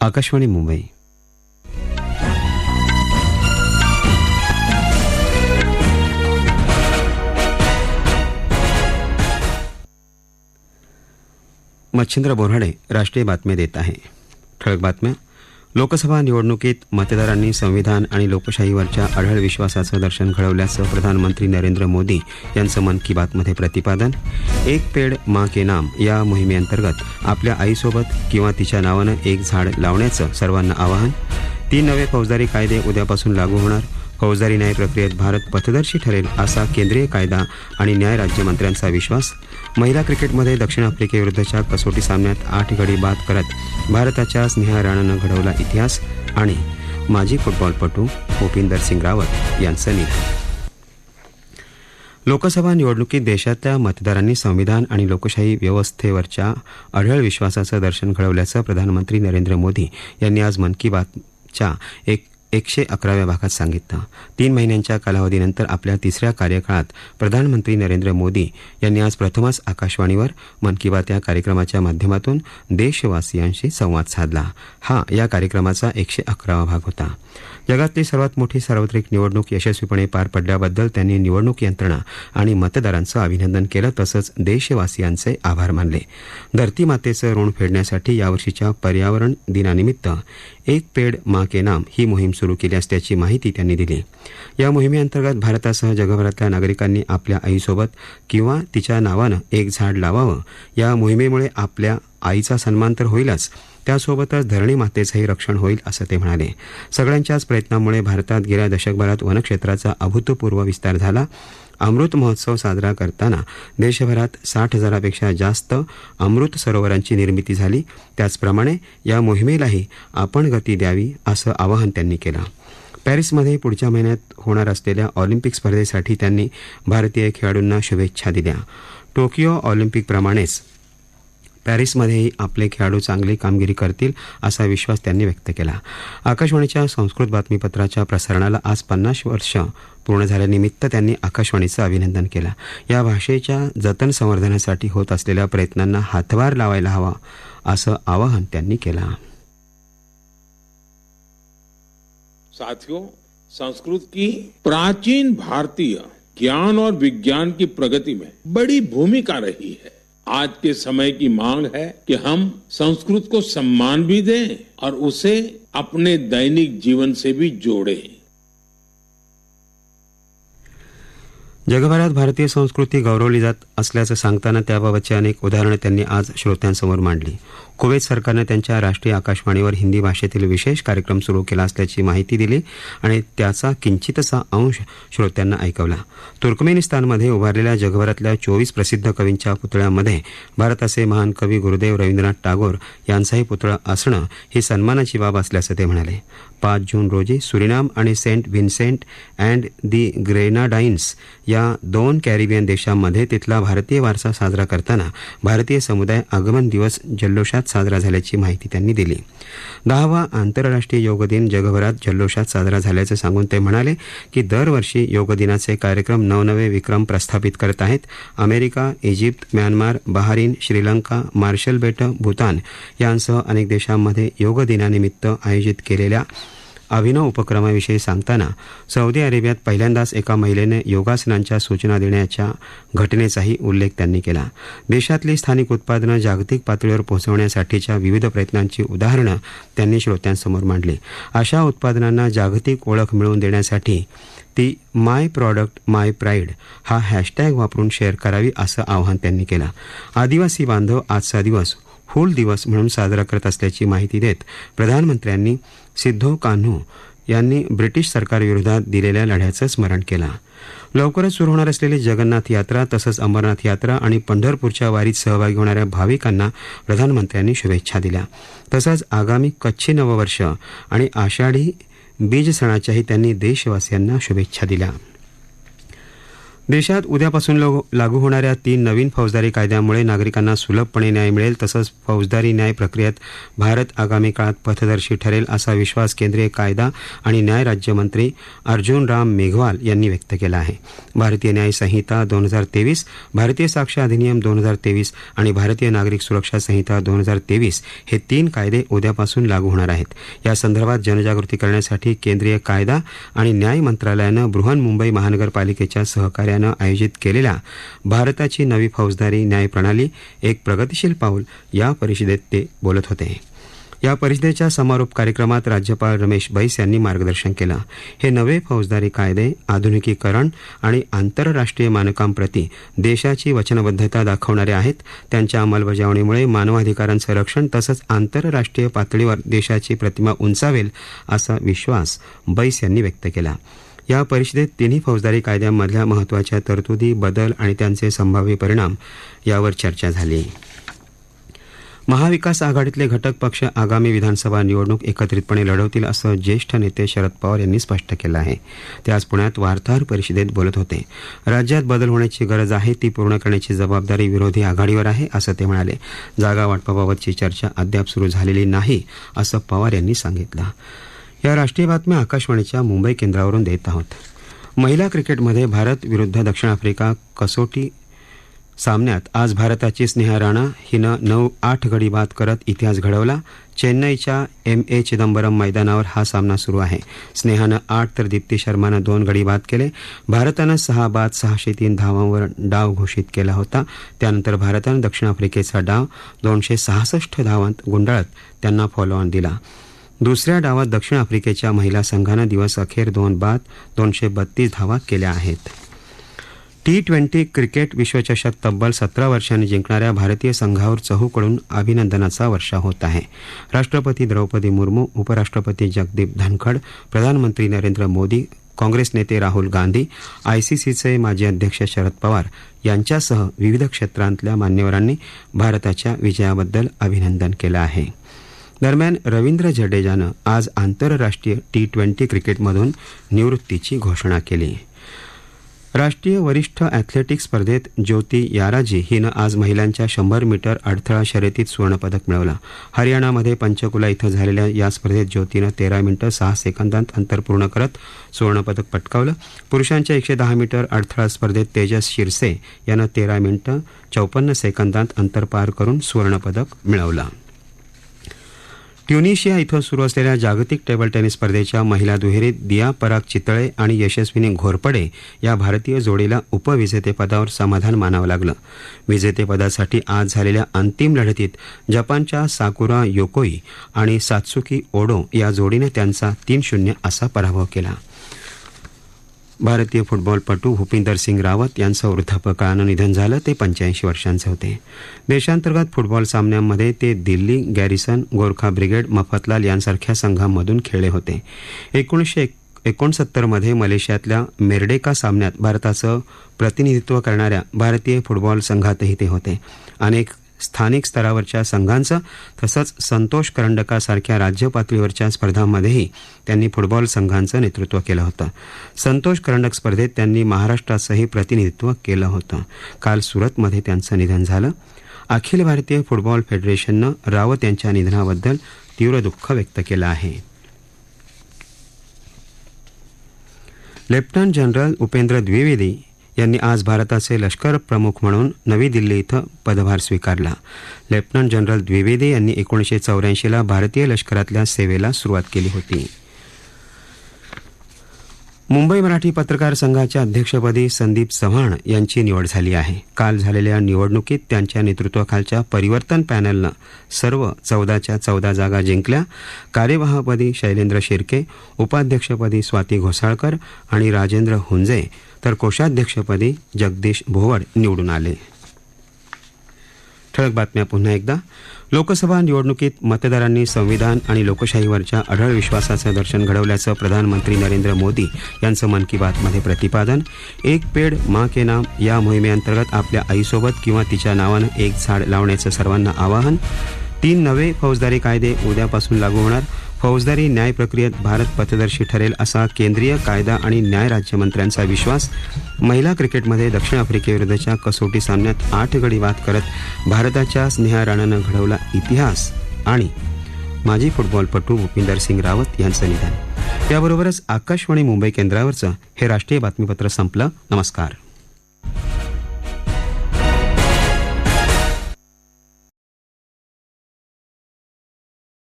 आकाशवाणी मुंबई। मच्छिंद्र बोराडे राष्ट्रीय बातम्या देत आहे। ठळक बातम्या लोकसभा निवडणुकीत मतदारांनी संविधान आणि लोकशाहीवरच्या अढळ विश्वासाचं दर्शन घडवल्याचं प्रधानमंत्री नरेंद्र मोदी यांचं मन की बातमध्ये प्रतिपादन एक पेड मा के नाम या मोहिमेअंतर्गत आपल्या आईसोबत किंवा तिच्या नावानं एक झाड लावण्याचं सर्वांना आवाहन तीन नवे फौजदारी कायदे उद्यापासून लागू होणार फौजदारी न्याय प्रक्रियेत भारत पथदर्शी ठरेल असा केंद्रीय कायदा आणि न्याय राज्यमंत्र्यांचा विश्वास. महिला क्रिकेटमध्ये दक्षिण आफ्रिकेविरुद्धच्या कसोटी सामन्यात आठ गडी बाद करत भारताच्या स्नेहा राणानं घडवला इतिहास आणि माजी फुटबॉलपटू भूपिंदर सिंग रावत यांचं निधन. लोकसभा निवडणुकीत देशातल्या मतदारांनी संविधान आणि लोकशाही व्यवस्थेवरच्या अढळ विश्वासाचं दर्शन घडवल्याचं प्रधानमंत्री नरेंद्र मोदी यांनी आज मन की बातच्या एक एकशे अकराव्या भागात सांगितलं. तीन महिन्यांच्या कालावधीनंतर आपल्या तिसऱ्या कार्यकाळात प्रधानमंत्री नरेंद्र मोदी यांनी आज प्रथमच आकाशवाणीवर मन की बात या कार्यक्रमाच्या माध्यमातून देशवासियांशी संवाद साधला. हा या कार्यक्रमाचा एकशे अकरावा भाग होता. जगातली सर्वात मोठी सार्वत्रिक निवडणूक यशस्वीपणे पार पडल्याबद्दल त्यांनी निवडणूक यंत्रणा आणि मतदारांचं अभिनंदन केलं तसंच देशवासियांचे आभार मानले. धरती मातेचं ऋण फेडण्यासाठी यावर्षीच्या पर्यावरण दिनानिमित्त एक पेड मा के नाम ही मोहीम सुरू केली असल्याची माहिती त्यांनी दिली. या मोहिमेअंतर्गत भारतासह जगभरातल्या नागरिकांनी आपल्या आईसोबत किंवा तिच्या नावानं एक झाड लावावं. या मोहिमेमुळे आपल्या आईचा सन्मान तर होईलच. त्यासोबतच धरणी मातेचंही रक्षण होईल असं ते म्हणाले. सगळ्यांच्याच प्रयत्नांमुळे भारतात गेल्या दशकभरात वनक्षेत्राचा अभूतपूर्व विस्तार झाला. अमृत महोत्सव साजरा करताना देशभरात साठ हजारापेक्षा जास्त अमृत सरोवरांची निर्मिती झाली. त्याचप्रमाणे या मोहिमेलाही आपण गती द्यावी असं आवाहन त्यांनी केलं. पॅरिसमध्ये पुढच्या महिन्यात होणार असलेल्या ऑलिम्पिक स्पर्धेसाठी त्यांनी भारतीय खेळाडूंना शुभेच्छा दिल्या. टोकियो ऑलिम्पिकप्रमाणेच पॅरिसमध्येही आपले खेळाडू चांगली कामगिरी करतील असा विश्वास त्यांनी व्यक्त केला. आकाशवाणीच्या संस्कृत बातमीपत्राच्या प्रसारणाला आज पन्नास वर्ष पूर्ण झाल्यानिमित्त त्यांनी आकाशवाणीचं अभिनंदन केलं. या भाषेच्या जतन संवर्धनासाठी होत असलेल्या प्रयत्नांना हातभार लावायला हवा असं आवाहन त्यांनी केलं. साथियों संस्कृत की प्राचीन भारतीय ज्ञान और विज्ञान की प्रगति में बड़ी भूमिका रही है। आज के समय की मांग है कि हम संस्कृत को सम्मान भी दें और उसे अपने दैनिक जीवन से भी जोड़ें। जगभरात भारतीय संस्कृती गौरवली जात असल्याचं सांगताना त्याबाबतची अनेक उदाहरणं त्यांनी आज श्रोत्यांसमोर मांडली. कुवेत सरकारनं त्यांच्या राष्ट्रीय आकाशवाणीवर हिंदी भाषेतील विशेष कार्यक्रम सुरू केला असल्याची माहिती दिली आणि त्याचा किंचितसा अंश श्रोत्यांना ऐकवला. तुर्कमेनिस्तानमध्ये उभारलेल्या जगभरातल्या चोवीस प्रसिद्ध कवींच्या पुतळ्यामध्ये भारताचे महान कवी गुरुदेव रवींद्रनाथ टागोर यांचाही पुतळा असणं ही सन्मानाची बाब असल्याचं ते म्हणाले. पाच जून रोजी सुरिनाम आणि Saint Vincent and the Grenadines या दोन कॅरिबियन देशांमध्ये तिथला भारतीय वारसा साजरा करताना भारतीय समुदाय आगमन दिवस जल्लोषात साजरा झाल्याची माहिती त्यांनी दिली. दहावा आंतरराष्ट्रीय योग दिन जगभरात जल्लोषात साजरा झाल्याचं सांगून ते म्हणाले की दरवर्षी योग दिनाचे कार्यक्रम नवनवे विक्रम प्रस्थापित करत आहेत. America Egypt Myanmar Bahrain Sri Lanka Marshall बेटं भूतान यांसह अनेक देशांमध्ये योग दिनानिमित्त आयोजित केलेल्या अभिनव उपक्रमाविषयी सांगताना सौदी अरेबियात पहिल्यांदाच एका महिलेने योगासनांच्या सूचना देण्याच्या घटनेचाही उल्लेख त्यांनी केला. देशातली स्थानिक उत्पादनं जागतिक पातळीवर पोहोचवण्यासाठीच्या विविध प्रयत्नांची उदाहरणं त्यांनी श्रोत्यांसमोर मांडली. अशा उत्पादनांना जागतिक ओळख मिळवून देण्यासाठी ती माय प्रॉडक्ट माय प्राईड हा हॅशटॅग वापरून शेअर करावी असं आवाहन त्यांनी केलं. आदिवासी बांधव आजचा दिवस हूल दिवस म्हणून साजरा करत असल्याची माहिती देत प्रधानमंत्र्यांनी सिद्धो कान्हू यांनी ब्रिटिश सरकारविरोधात दिलेल्या लढ्याचं स्मरण केलं. लवकरच सुरू होणार असलेली जगन्नाथ यात्रा तसंच अमरनाथ यात्रा आणि पंढरपूरच्या वारीत सहभागी होणाऱ्या भाविकांना प्रधानमंत्र्यांनी शुभेच्छा दिल्या. तसंच आगामी कच्छी नववर्ष आणि आषाढी बीज सणाच्याही त्यांनी देशवासियांना शुभेच्छा दिल्या. देशात उद्यापासून लागू होणाऱ्या तीन नवीन फौजदारी कायद्यांमुळे नागरिकांना सुलभपणे न्याय मिळेल तसंच फौजदारी न्याय प्रक्रियेत भारत आगामी काळात पथदर्शी ठरेल असा विश्वास केंद्रीय कायदा आणि न्याय राज्यमंत्री अर्जुन राम मेघवाल यांनी व्यक्त केला आहे. भारतीय न्याय संहिता दोन हजार तेवीस भारतीय साक्ष अधिनियम दोन हजार तेवीस आणि भारतीय नागरिक सुरक्षा संहिता दोन हजार तेवीस हे तीन कायदे उद्यापासून लागू होणार आहेत. या संदर्भात जनजागृती करण्यासाठी केंद्रीय कायदा आणि न्याय मंत्रालयानं बृहन्मुंबई महानगरपालिकेच्या सहकार्यानं आयोजित केलेल्या भारताची नवी फौजदारी न्यायप्रणाली एक प्रगतिशील पाऊल या परिषदेत ते बोलत होते. या परिषदेच्या समारोप कार्यक्रमात राज्यपाल रमेश बैस यांनी मार्गदर्शन केलं. हे नवे फौजदारी कायदे आधुनिकीकरण आणि आंतरराष्ट्रीय मानकांप्रती देशाची वचनबद्धता दाखवणारे आहेत. त्यांच्या अंमलबजावणीमुळे मानवाधिकारांचं रक्षण तसंच आंतरराष्ट्रीय पातळीवर देशाची प्रतिमा उंचावेल असा विश्वास बैस यांनी व्यक्त केला. या परिषदेत तिन्ही फौजदारी कायद्यांमधल्या महत्त्वाच्या तरतुदी बदल आणि त्यांचे संभाव्य परिणाम यावर चर्चा झाली. महाविकास आघाडीतले घटक पक्ष आगामी विधानसभा निवडणूक एकत्रितपणे लढवतील असं ज्येष्ठ नेते शरद पवार यांनी स्पष्ट केलं आहे. ते आज पुण्यात वार्ताहर परिषदेत बोलत होते. राज्यात बदल होण्याची गरज आहे ती पूर्ण करण्याची जबाबदारी विरोधी आघाडीवर आहे असं ते म्हणाले. जागा वाटपाबाबतची चर्चा अद्याप सुरू झालेली नाही असं पवार यांनी सांगितलं. या राष्ट्रीय बातम्या आकाशवाणीच्या मुंबई केंद्रावरून देत आहोत. महिला क्रिकेटमध्ये भारत विरुद्ध दक्षिण आफ्रिका कसोटी सामन्यात आज भारताची स्नेहा राणा हिनं नऊ आठ गडी बाद करत इतिहास घडवला. चेन्नईच्या एम ए चिदंबरम मैदानावर हा सामना सुरू आहे. स्नेहानं आठ तर दीप्ती शर्मानं दोन गडी बाद केले. भारतानं सहा बाद सहाशे तीन धावांवर डाव घोषित केला होता. त्यानंतर भारतानं दक्षिण आफ्रिकेचा डाव दोनशे सहासष्ट धावांत गुंडाळत त्यांना फॉलो ऑन दिला. दुसऱ्या डावात दक्षिण आफ्रिकेच्या महिला संघानं दिवस अखेर दोन बाद दोनशे बत्तीस धावा केल्या आहेत. टी ट्वेंटी क्रिकेट विश्वचषक तब्बल सतरा वर्षांनी जिंकणाऱ्या भारतीय संघावर चहूकडून अभिनंदनाचा वर्षा होत आहे. राष्ट्रपती द्रौपदी मुर्मू उपराष्ट्रपती जगदीप धनखड प्रधानमंत्री नरेंद्र मोदी काँग्रेस नेते राहुल गांधी आयसीसीचे माजी अध्यक्ष शरद पवार यांच्यासह विविध क्षेत्रांतल्या मान्यवरांनी भारताच्या विजयाबद्दल अभिनंदन केलं आहे. दरम्यान रवींद्र जडेजानं आज आंतरराष्ट्रीय टी ट्वेंटी क्रिकेटमधून निवृत्तीची घोषणा केली. राष्ट्रीय वरिष्ठ ॲथलेटिक्स स्पर्धेत ज्योती याराजी हिनं आज महिलांच्या शंभर मीटर अडथळा शर्यतीत सुवर्णपदक मिळवलं. हरियाणामध्ये पंचकुला इथं झालेल्या या स्पर्धेत ज्योतीनं तेरा मिनिटं सहा सेकंदात अंतर पूर्ण करत सुवर्णपदक पटकावलं. पुरुषांच्या एकशे दहा मीटर अडथळा स्पर्धेत तेजस शिरसे यानं तेरा मिनिटं चौपन्न सेकंदात अंतर पार करून सुवर्णपदक मिळवलं. ट्युनिशिया इथं सुरू असलेल्या जागतिक टेबल टेनिस स्पर्धेच्या महिला दुहेरीत दिया पराग चितळे आणि यशस्विनी घोरपडे या भारतीय जोडीला उपविजेतेपदावर समाधान मानावं लागलं. विजेतेपदासाठी आज झालेल्या अंतिम लढतीत जपानच्या साकुरा योकोई आणि सात्सुकी ओडो या जोडीनं त्यांचा तीन शून्य असा पराभव केला. भारतीय फुटबॉलपटू भूपिंदर सिंग रावत यांचं वृद्धापकाळानं निधन झालं ते पंच्याऐंशी वर्षांचे होते. देशांतर्गत फुटबॉल सामन्यांमध्ये ते दिल्ली गॅरिसन गोरखा ब्रिगेड मफतलाल यांसारख्या संघांमधून खेळले होते. एकोणीसशे एकोणसत्तरमध्ये मलेशियातल्या मेर्डेका सामन्यात भारताचं प्रतिनिधित्व करणाऱ्या भारतीय फुटबॉल संघातही ते होते. अनेक स्थानिक स्तरावरच्या संघांचं तसंच संतोष करंडकासारख्या राज्य पातळीवरच्या स्पर्धांमध्येही त्यांनी फुटबॉल संघांचं नेतृत्व केलं होतं. संतोष करंडक स्पर्धेत त्यांनी महाराष्ट्राचंही प्रतिनिधित्व केलं होतं. काल सुरतमध्ये त्यांचं निधन झालं. अखिल भारतीय फुटबॉल फेडरेशननं रावत यांच्या निधनाबद्दल तीव्र दुःख व्यक्त केलं आहे. लेफ्टनंट जनरल उपेंद्र द्विवेदी यांनी आज भारताचे लष्कर प्रमुख म्हणून नवी दिल्ली इथं पदभार स्वीकारला. लेफ्टनंट जनरल द्विवेदी यांनी एकोणीसशे चौऱ्याऐंशीला भारतीय लष्करातल्या सेवेला सुरुवात केली होती. मुंबई मराठी पत्रकार संघाच्या अध्यक्षपदी संदीप चव्हाण यांची निवड झाली आहे. काल झालेल्या निवडणुकीत त्यांच्या नेतृत्वाखालच्या परिवर्तन पॅनलनं सर्व चौदाच्या चौदा जागा जिंकल्या. कार्यवाहपदी शैलेंद्र शिर्के उपाध्यक्षपदी स्वाती घोसाळकर आणि राजेंद्र हुंजे तर कोषाध्यक्षपदी जगदीश भोवड निवडून आले. ठळक बातम्या पुन्हा एकदा. लोकसभा निवडणुकीत मतदारांनी संविधान आणि लोकशाहीवरच्या अढळ विश्वासाचं दर्शन घडवल्याचं प्रधानमंत्री नरेंद्र मोदी यांचं मन की बातमध्ये प्रतिपादन. एक पेड मा के नाम या मोहिमेअंतर्गत आपल्या आईसोबत किंवा तिच्या नावानं एक झाड लावण्याचं सर्वांना आवाहन. तीन नवे फौजदारी कायदे उद्यापासून लागू होणार. फौजदारी न्याय प्रक्रियेत भारत पथदर्शी ठरेल असा केंद्रीय कायदा आणि न्याय राज्यमंत्र्यांचा विश्वास महिला क्रिकेटमध्ये दक्षिण आफ्रिकेविरुद्धच्या कसोटी सामन्यात आठ गडी बाद करत भारताच्या स्नेहा राणानं घडवला इतिहास आणि माजी फुटबॉलपटू भूपिंदर सिंग रावत यांचं निधन. याबरोबरच आकाशवाणी मुंबई केंद्रावरचं हे राष्ट्रीय बातमीपत्र संपलं. नमस्कार.